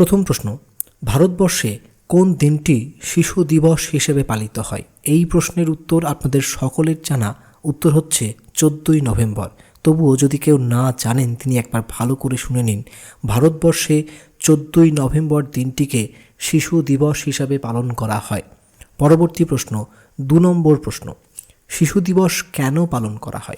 প্রথম প্রশ্ন, ভারতবর্ষে কোন দিনটি শিশু দিবস হিসেবে পালিত হয়? এই প্রশ্নের উত্তর আপনাদের সকলের জানা। উত্তর হচ্ছে চোদ্দোই নভেম্বর। তবুও যদি কেউ না জানেন, তিনি একবার ভালো করে শুনে নিন। ভারতবর্ষে চোদ্দোই নভেম্বর দিনটিকে শিশু দিবস হিসাবে পালন করা হয়। পরবর্তী প্রশ্ন, দু নম্বর প্রশ্ন, শিশু দিবস কেন পালন করা হয়?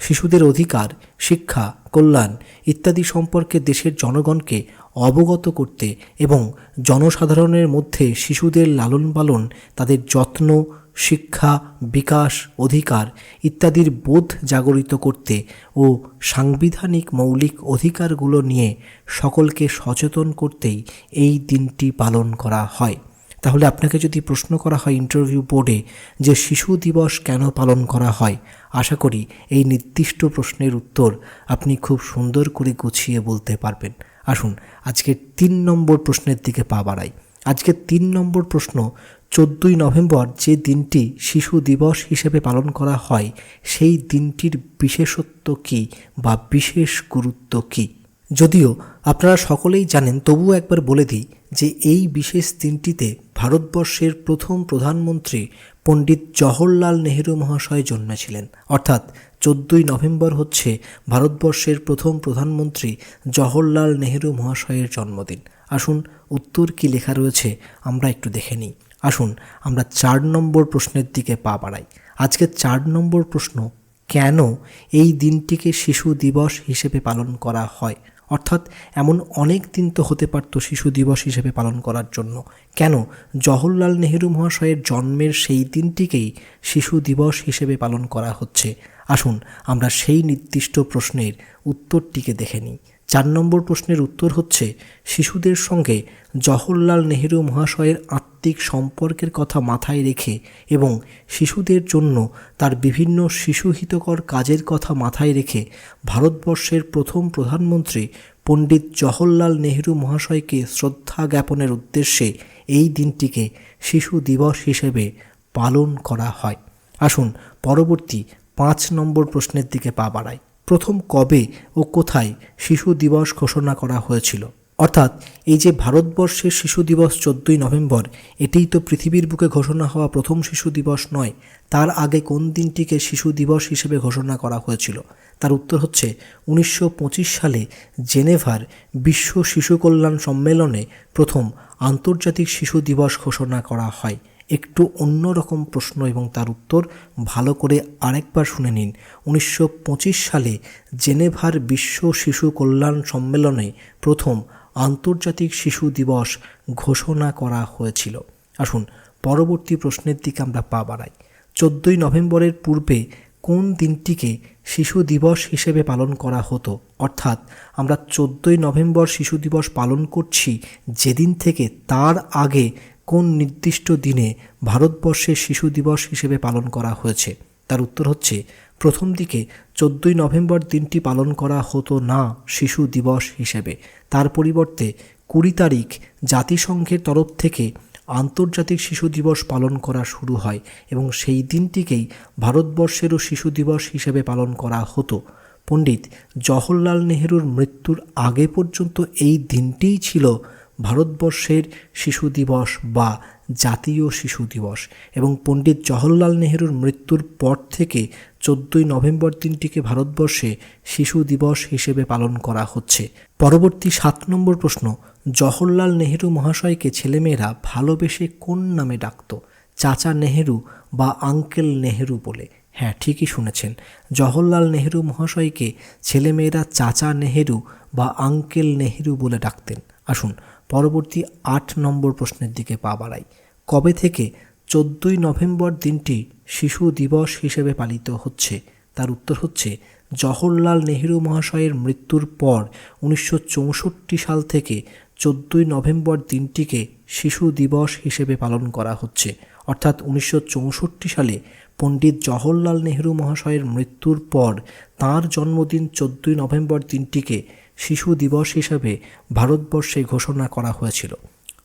শিশুদের অধিকার, শিক্ষা, কল্যাণ ইত্যাদি সম্পর্কে দেশের জনগণকে অবগত করতে এবং জনসাধারণের মধ্যে শিশুদের লালন পালন, তাদের যত্ন, শিক্ষা, বিকাশ, অধিকার ইত্যাদির বোধ জাগরিত করতে ও সাংবিধানিক মৌলিক অধিকারগুলো নিয়ে সকলকে সচেতন করতেই এই দিনটি পালন করা হয়। তাহলে আপনাকে যদি প্রশ্ন করা হয় ইন্টারভিউ বোর্ডে যে শিশু দিবস কেন পালন করা হয়, আশা করি এই নির্দিষ্ট প্রশ্নের উত্তর আপনি খুব সুন্দর করে গুছিয়ে বলতে পারবেন। আসুন, আজকের তিন নম্বর প্রশ্নের দিকে পা বাড়াই। আজকের তিন নম্বর প্রশ্ন, চোদ্দই নভেম্বর যে দিনটি শিশু দিবস হিসেবে পালন করা হয়, সেই দিনটির বিশেষত্ব কী বা বিশেষ গুরুত্ব কী? যদিও আপনারা সকলেই জানেন, তবুও একবার বলে দিই যে এই বিশেষ দিনটিতে ভারতবর্ষের প্রথম প্রধানমন্ত্রী পণ্ডিত জওহরলাল নেহেরু মহাশয় জন্মেছিলেন। অর্থাৎ চোদ্দোই নভেম্বর হচ্ছে ভারতবর্ষের প্রথম প্রধানমন্ত্রী জওহরলাল নেহেরু মহাশয়ের জন্মদিন। আসুন, উত্তর কি লেখা রয়েছে আমরা একটু দেখে নিই। আসুন, আমরা চার নম্বর প্রশ্নের দিকে পা বাড়াই। আজকে চার নম্বর প্রশ্ন, কেন এই দিনটিকে শিশু দিবস হিসেবে পালন করা হয়? অর্থাৎ এমন অনেক দিন তো হতে পারত শিশু দিবস হিসেবে পালন করার জন্য। কেন? জওহরলাল নেহেরু মহাশয়ের জন্মের সেই দিনটিকেই শিশু দিবস হিসেবে পালন করা হচ্ছে। আসুন আমরা সেই নির্দিষ্ট প্রশ্নের উত্তরটিকে দেখে নিই। চার নম্বর প্রশ্নের উত্তর হচ্ছে, শিশুদের সঙ্গে জওহরলাল নেহেরু মহাশয়ের আত্মিক সম্পর্কের কথা মাথায় রেখে এবং শিশুদের জন্য তার বিভিন্ন শিশুহিতকর কাজের কথা মাথায় রেখে ভারতবর্ষের প্রথম প্রধানমন্ত্রী পণ্ডিত জওহরলাল নেহেরু মহাশয়কে শ্রদ্ধা জ্ঞাপনের উদ্দেশ্যে এই দিনটিকে শিশু দিবস হিসেবে পালন করা হয়। আসুন পরবর্তী পাঁচ নম্বর প্রশ্নের দিকে পা বাড়াই। প্রথম কবে ও কোথায় শিশু দিবস ঘোষণা করা হয়েছিল? অর্থাৎ এই যে ভারতবর্ষের শিশু দিবস চোদ্দই নভেম্বর, এটিই তো পৃথিবীর বুকে ঘোষণা হওয়া প্রথম শিশু দিবস নয়, তার আগে কোন দিনটিকে শিশু দিবস হিসেবে ঘোষণা করা হয়েছিল? তার উত্তর হচ্ছে, উনিশশো পঁচিশ সালে জেনেভার বিশ্ব শিশু কল্যাণ সম্মেলনে প্রথম আন্তর্জাতিক শিশু দিবস ঘোষণা করা হয়। একটু অন্যরকম প্রশ্ন এবং তার উত্তর ভালো করে আরেকবার শুনে নিন। উনিশশো পঁচিশ সালে জেনেভার বিশ্ব শিশু কল্যাণ সম্মেলনে প্রথম আন্তর্জাতিক শিশু দিবস ঘোষণা করা হয়েছিল। আসুন পরবর্তী প্রশ্নের দিকে আমরা পা বাড়াই। চোদ্দোই নভেম্বরের পূর্বে কোন দিনটিকে শিশু দিবস হিসেবে পালন করা হতো? অর্থাৎ আমরা চোদ্দোই নভেম্বর শিশু দিবস পালন করছি যেদিন থেকে তার আগে কোন নির্দিষ্ট দিনে ভারতবর্ষে শিশু দিবস হিসেবে পালন করা হয়েছে? তার উত্তর হচ্ছে, প্রথম দিকে চোদ্দই নভেম্বর দিনটি পালন করা হতো না শিশু দিবস হিসেবে। তার পরিবর্তে কুড়ি তারিখ জাতিসংঘের তরফ থেকে আন্তর্জাতিক শিশু দিবস পালন করা শুরু হয় এবং সেই দিনটিকেই ভারতবর্ষেরও শিশু দিবস হিসেবে পালন করা হতো। পণ্ডিত জওহরলাল নেহেরুর মৃত্যুর আগে পর্যন্ত এই দিনটিই ছিল ভারতবর্ষের শিশু দিবস বা জাতীয় শিশু দিবস এবং পণ্ডিত জওহরলাল নেহেরুর মৃত্যুর পর থেকে চোদ্দোই নভেম্বর দিনটিকে ভারতবর্ষে শিশু দিবস হিসেবে পালন করা হচ্ছে। পরবর্তী সাত নম্বর প্রশ্ন, জওহরলাল নেহেরু মহাশয়কে ছেলেমেয়েরা ভালোবেসে কোন নামে ডাকত? চাচা নেহেরু বা আঙ্কেল নেহেরু বলে। হ্যাঁ ঠিকই শুনেছেন। জওহরলাল নেহেরু মহাশয়কে ছেলেমেয়েরা চাচা নেহেরু বা আঙ্কেল নেহেরু বলে ডাকতেন। আসুন, পরবর্তী আট নম্বর প্রশ্নের দিকে পা বাড়াই। কবে থেকে চোদ্দোই নভেম্বর দিনটি শিশু দিবস হিসেবে পালিত হচ্ছে? তার উত্তর হচ্ছে, জওহরলাল নেহেরু মহাশয়ের মৃত্যুর পর উনিশশো চৌষট্টি সাল থেকে চোদ্দোই নভেম্বর দিনটিকে শিশু দিবস হিসেবে পালন করা হচ্ছে। অর্থাৎ উনিশশো চৌষট্টি সালে পণ্ডিত জওহরলাল নেহেরু মহাশয়ের মৃত্যুর পর তাঁর জন্মদিন চোদ্দোই নভেম্বর দিনটিকে শিশু দিবস হিসাবে ভারতবর্ষে ঘোষণা করা হয়েছিল।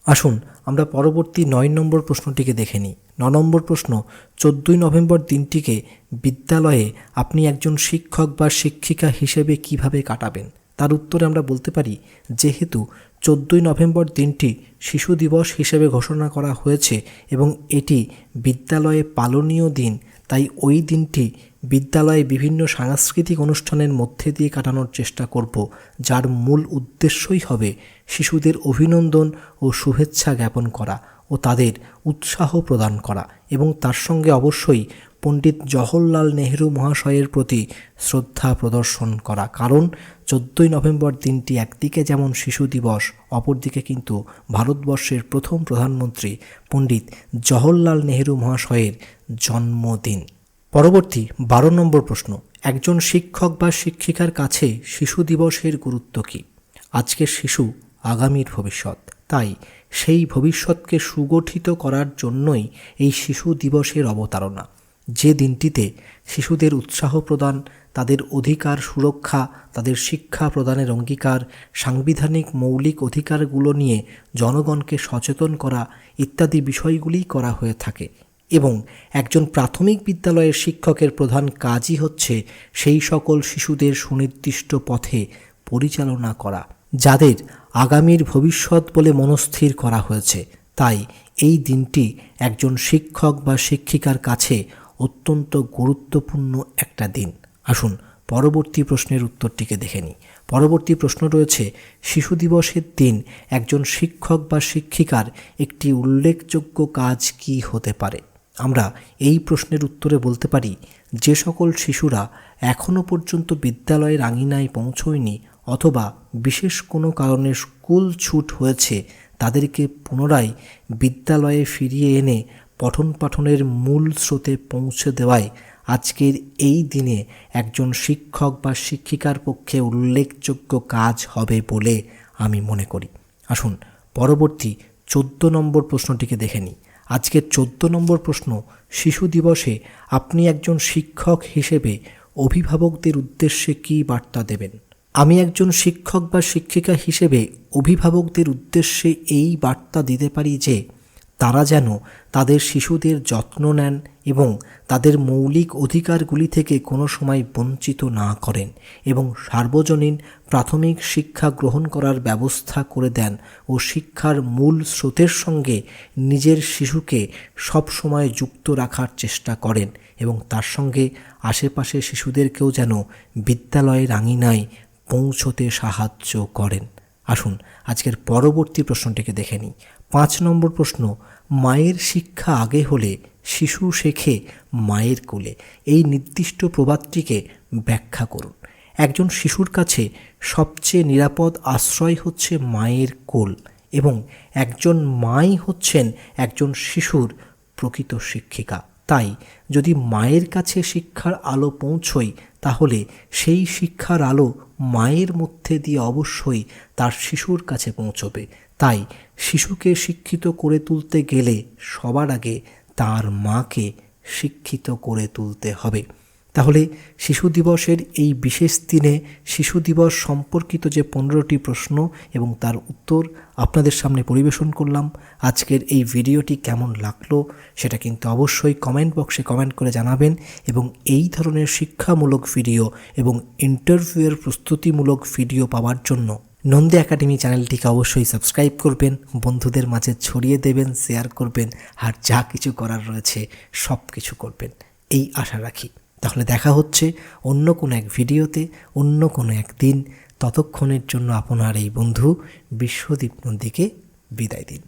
আসুন, আমরা পরবর্তী নয় নম্বর প্রশ্নটিকে দেখে নিই। ন নম্বর প্রশ্ন, চোদ্দোই নভেম্বর দিনটিকে বিদ্যালয়ে আপনি একজন শিক্ষক বা শিক্ষিকা হিসেবে কীভাবে কাটাবেন? তার উত্তরে আমরা বলতে পারি, যেহেতু চোদ্দোই নভেম্বর দিনটি শিশু দিবস হিসেবে ঘোষণা করা হয়েছে এবং এটি বিদ্যালয়ে পালনীয় দিন। তাই ওই দিনটি বিদ্যালয়ে বিভিন্ন সাংস্কৃতিক অনুষ্ঠানের মধ্যে দিয়ে কাটানোর চেষ্টা করব, যার মূল উদ্দেশ্যই হবে শিশুদের অভিনন্দন ও শুভেচ্ছা জ্ঞাপন করা ও তাদের উৎসাহ প্রদান করা এবং তার সঙ্গে অবশ্যই পণ্ডিত জওহরলাল নেহেরু মহাশয়ের প্রতি শ্রদ্ধা প্রদর্শন করা। কারণ চোদ্দোই নভেম্বর দিনটি একদিকে যেমন শিশু দিবস, অপরদিকে কিন্তু ভারতবর্ষের প্রথম প্রধানমন্ত্রী পণ্ডিত জওহরলাল নেহেরু মহাশয়ের জন্মদিন। পরবর্তী বারো নম্বর প্রশ্ন, একজন শিক্ষক বা শিক্ষিকার কাছে শিশু দিবসের গুরুত্ব কী? আজকের শিশু আগামীর ভবিষ্যৎ। তাই সেই ভবিষ্যৎকে সুগঠিত করার জন্যই এই শিশু দিবসের অবতারণা। যে দিনটিতে শিশুদের উৎসাহ প্রদান, তাদের অধিকার সুরক্ষা, তাদের শিক্ষা প্রদানের অঙ্গীকার, সাংবিধানিক মৌলিক অধিকারগুলো নিয়ে জনগণকে সচেতন করা ইত্যাদি বিষয়গুলি করা হয়ে থাকে এবং একজন প্রাথমিক বিদ্যালয়ের শিক্ষকের প্রধান কাজই হচ্ছে সেই সকল শিশুদের সুনির্দিষ্ট পথে পরিচালনা করা, যাদের আগামীর ভবিষ্যৎ বলে মনস্থির করা হয়েছে। তাই এই দিনটি একজন শিক্ষক বা শিক্ষিকার কাছে অত্যন্ত গুরুত্বপূর্ণ একটা দিন। আসুন, পরবর্তী প্রশ্নের উত্তরটিকে দেখে নিই। পরবর্তী প্রশ্ন রয়েছে, শিশু দিবসের দিন একজন শিক্ষক বা শিক্ষিকার একটি উল্লেখযোগ্য কাজ কি হতে পারে? আমরা এই প্রশ্নের উত্তরে বলতে পারি, যে সকল শিশুরা এখনও পর্যন্ত বিদ্যালয়ের আঙিনায় পৌঁছয়নি অথবা বিশেষ কোনো কারণে স্কুল ছুট হয়েছে, তাদেরকে পুনরায় বিদ্যালয়ে ফিরিয়ে এনে পঠন পাঠনের মূল স্রোতে পৌঁছে দেওয়ায় আজকের এই দিনে একজন শিক্ষক বা শিক্ষিকার পক্ষে উল্লেখযোগ্য কাজ হবে বলে আমি মনে করি। আসুন পরবর্তী চোদ্দ নম্বর প্রশ্নটিকে দেখে নিই। আজকের চোদ্দ নম্বর প্রশ্ন, শিশু দিবসে আপনি একজন শিক্ষক হিসেবে অভিভাবকদের উদ্দেশ্যে কী বার্তা দেবেন? আমি একজন শিক্ষক বা শিক্ষিকা হিসেবে অভিভাবকদের উদ্দেশ্যে এই বার্তা দিতে পারি যে তারা যেন তাদের শিশুদের যত্ন নেন এবং তাদের মৌলিক অধিকারগুলি থেকে কোনো সময় বঞ্চিত না করেন এবং সার্বজনীন প্রাথমিক শিক্ষা গ্রহণ করার ব্যবস্থা করে দেন ও শিক্ষার মূল স্রোতের সঙ্গে নিজের শিশুকে সব সময় যুক্ত রাখার চেষ্টা করেন এবং তার সঙ্গে আশেপাশে শিশুদেরকেও যেন বিদ্যালয়ের আঙিনায় পৌঁছতে সাহায্য করেন। আসুন, আজকের পরবর্তী প্রশ্নটিকে দেখে নিই। পাঁচ নম্বর প্রশ্ন, মায়ের শিক্ষা আগে হলে শিশু শেখে মায়ের কোলে। এই নির্দিষ্ট প্রবাদটিকে ব্যাখ্যা করুন। একজন শিশুর কাছে সবচেয়ে নিরাপদ আশ্রয় হচ্ছে মায়ের কোল এবং একজন মাই হচ্ছেন একজন শিশুর প্রকৃত শিক্ষিকা। তাই যদি মায়ের কাছে শিক্ষার আলো পৌঁছয়, তাহলে সেই শিক্ষার আলো মায়ের মধ্যে দিয়ে অবশ্যই তার শিশুর কাছে পৌঁছবে। তাই শিশুকে শিক্ষিত করে তুলতে গেলে সবার আগে তার মাকে শিক্ষিত করে তুলতে হবে। তাহলে শিশু দিবসের এই বিশেষ দিনে শিশু দিবস সম্পর্কিত যে পনেরোটি প্রশ্ন এবং তার উত্তর আপনাদের সামনে পরিবেশন করলাম, আজকের এই ভিডিওটি কেমন লাগল সেটা কিন্তু অবশ্যই কমেন্ট বক্সে কমেন্ট করে জানাবেন এবং এই ধরনের শিক্ষামূলক ভিডিও এবং ইন্টারভিউয়ের প্রস্তুতিমূলক ভিডিও পাওয়ার জন্য নন্দী একাডেমি চ্যানেলটিকে অবশ্যই সাবস্ক্রাইব করবেন, বন্ধুদের মাঝে ছড়িয়ে দেবেন শেয়ার করবেন, আর যা কিছু করার রয়েছে সব কিছু করবেন। এই আশা রাখি। তাহলে দেখা হচ্ছে অন্য কোনো এক ভিডিওতে, অন্য কোনো এক দিন। ততক্ষণের জন্য আপনার এই বন্ধু বিশ্বদীপ নন্দীকে বিদায় দিন।